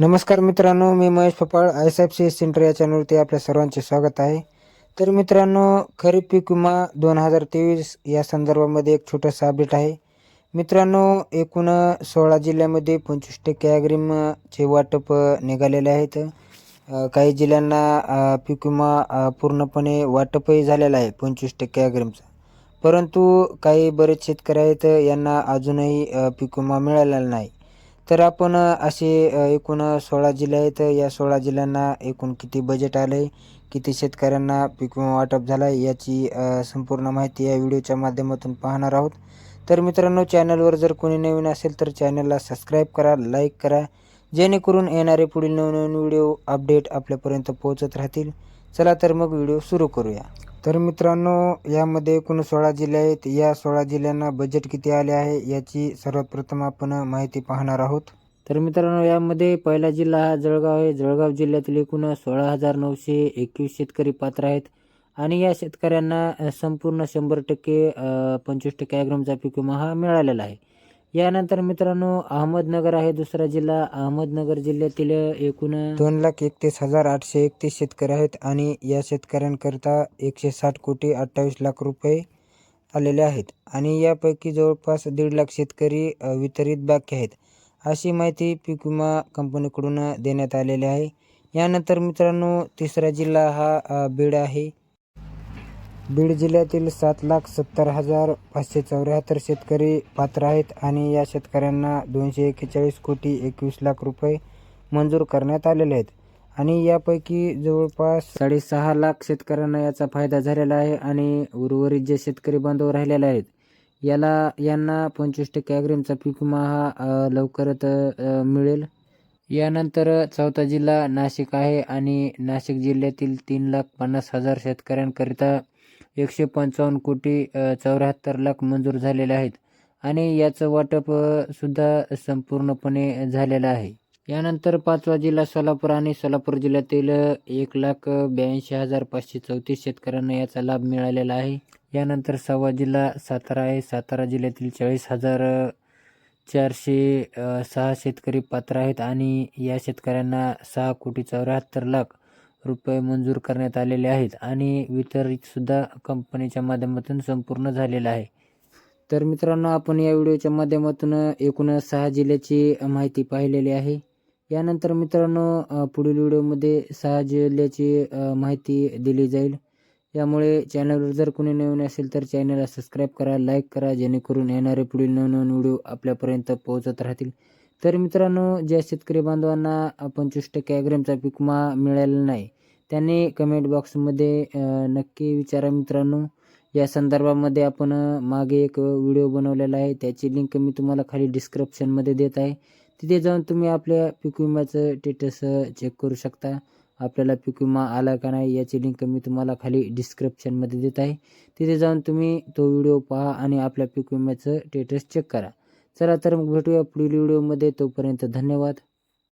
नमस्कार मित्रांनो मी Mahesh Papal I S F C center या चॅनलवरती आपल्या सर्वांचे स्वागत आहे. तर मित्रांनो खरीप पीक विमा दोन हजार तेवीस या संदर्भामध्ये एक छोटंसं अपडेट आहे. मित्रांनो एकूण सोळा जिल्ह्यामध्ये पंचवीस टक्के ॲग्रीमचे वाटप निघालेले आहेत. काही जिल्ह्यांना पीक विमा पूर्णपणे वाटपही झालेला आहे पंचवीस टक्के ॲग्रीमचा परंतु काही बरेच शेतकरी आहेत यांना अजूनही पीक विमा मिळालेला नाही. तर आपण असे एकूण सोळा जिल्हे आहेत. या सोळा जिल्ह्यांना एकूण किती बजेट आलं आहे किती शेतकऱ्यांना पीक विमा वाटप झाला आहे याची संपूर्ण माहिती या व्हिडिओच्या माध्यमातून पाहणार आहोत. तर मित्रांनो चॅनलवर जर कोणी नवीन असेल तर चॅनलला सबस्क्राईब करा लाईक करा. जेणेकरून येणारे पुढील नवनवीन व्हिडिओ अपडेट आपल्यापर्यंत पोहोचत राहतील. चला तर मग व्हिडिओ सुरू करूया. तर मित्रांनो यामध्ये एकूण सोळा जिल्हे आहेत. या सोळा जिल्ह्यांना बजेट किती आले आहे याची सर्वात प्रथम आपण माहिती पाहणार आहोत. तर मित्रांनो यामध्ये पहिला जिल्हा हा जळगाव आहे. जळगाव जिल्ह्यातील एकूण सोळा हजार नऊशे एकवीस शेतकरी पात्र आहेत. आणि या शेतकऱ्यांना संपूर्ण शंभर टक्के पंचवीस टक्के ॲग्रोमचा पीक विमा हा मिळालेला आहे. यानंतर मित्रांनो अहमदनगर आहे दुसरा जिल्हा. अहमदनगर जिल्ह्यातील एकूण दोन लाख एकतीस हजार आठशे एकतीस शेतकरी आहेत आणि या शेतकऱ्यांकरता एकशे साठ कोटी अठ्ठावीस लाख रुपये आलेले आहेत. आणि यापैकी जवळपास दीड लाख शेतकरी वितरित बाकी आहेत. अशी माहिती पीक विमा कंपनीकडून देण्यात आलेली आहे. यानंतर मित्रांनो तिसरा जिल्हा हा बीड आहे. बीड जिल्ह्यातील सात लाख सत्तर हजार पाचशे चौऱ्याहत्तर शेतकरी पात्र आहेत आणि या शेतकऱ्यांना दोनशे एक्केचाळीस कोटी एकवीस लाख रुपये मंजूर करण्यात आलेले आहेत. आणि यापैकी जवळपास साडेसहा लाख शेतकऱ्यांना याचा फायदा झालेला आहे आणि उर्वरित जे शेतकरी बांधव राहिलेले आहेत याला यांना पंचवीस टक्के अग्रिमचा पीक विमा हा लवकरच मिळेल. यानंतर चौथा जिल्हा नाशिक आहे आणि नाशिक जिल्ह्यातील तीन लाख पन्नास हजार शेतकऱ्यांकरिता एकशे पंचावन्न कोटी चौऱ्याहत्तर लाख मंजूर झालेले आहेत. आणि याचं वाटप सुद्धा संपूर्णपणे झालेलं आहे. यानंतर पाचवा जिल्हा सोलापूर आणि सोलापूर जिल्ह्यातील एक लाख ब्याऐंशी हजार पाचशे चौतीस शेतकऱ्यांना याचा लाभ मिळालेला आहे. यानंतर सहावा जिल्हा सातारा आहे. सातारा जिल्ह्यातील चाळीस हजार चारशे सहा शेतकरी पात्र आहेत. आणि या शेतकऱ्यांना सहा कोटी चौऱ्याहत्तर लाख रुपये मंजूर करण्यात आलेले आहेत आणि वितरितसुद्धा कंपनीच्या माध्यमातून संपूर्ण झालेलं आहे. तर मित्रांनो आपण या व्हिडिओच्या माध्यमातून एकूण सहा जिल्ह्याची माहिती पाहिलेली आहे. यानंतर मित्रांनो पुढील व्हिडिओमध्ये सहा जिल्ह्याची माहिती दिली जाईल. यामुळे चॅनलवर जर कोणी नवीन असेल तर चॅनलला सबस्क्राईब करा लाईक करा जेणेकरून येणारे पुढील नवनवीन व्हिडिओ आपल्यापर्यंत पोहोचत राहतील. तर मित्रांनो ज्या शेतकरी बांधवांना पंचवीस टक्के अग्रिमचा पीक विमा मिळालेला नाही त्यांनी कमेंट बॉक्समध्ये नक्की विचारा मित्रांनो. या संदर्भामध्ये आपण मागे एक व्हिडिओ बनवलेला आहे त्याची लिंक मी तुम्हाला खाली डिस्क्रिप्शनमध्ये देत आहे. तिथे जाऊन तुम्ही आपल्या पीक विम्याचं स्टेटस चेक करू शकता. आपल्याला पीक विमा आला का नाही याची लिंक मी तुम्हाला खाली डिस्क्रिप्शनमध्ये देत आहे. तिथे जाऊन तुम्ही तो व्हिडिओ पहा आणि आपल्या पीक विम्याचं स्टेटस चेक करा. चला तर मग भेटूया पुढील व्हिडिओमध्ये तोपर्यंत धन्यवाद.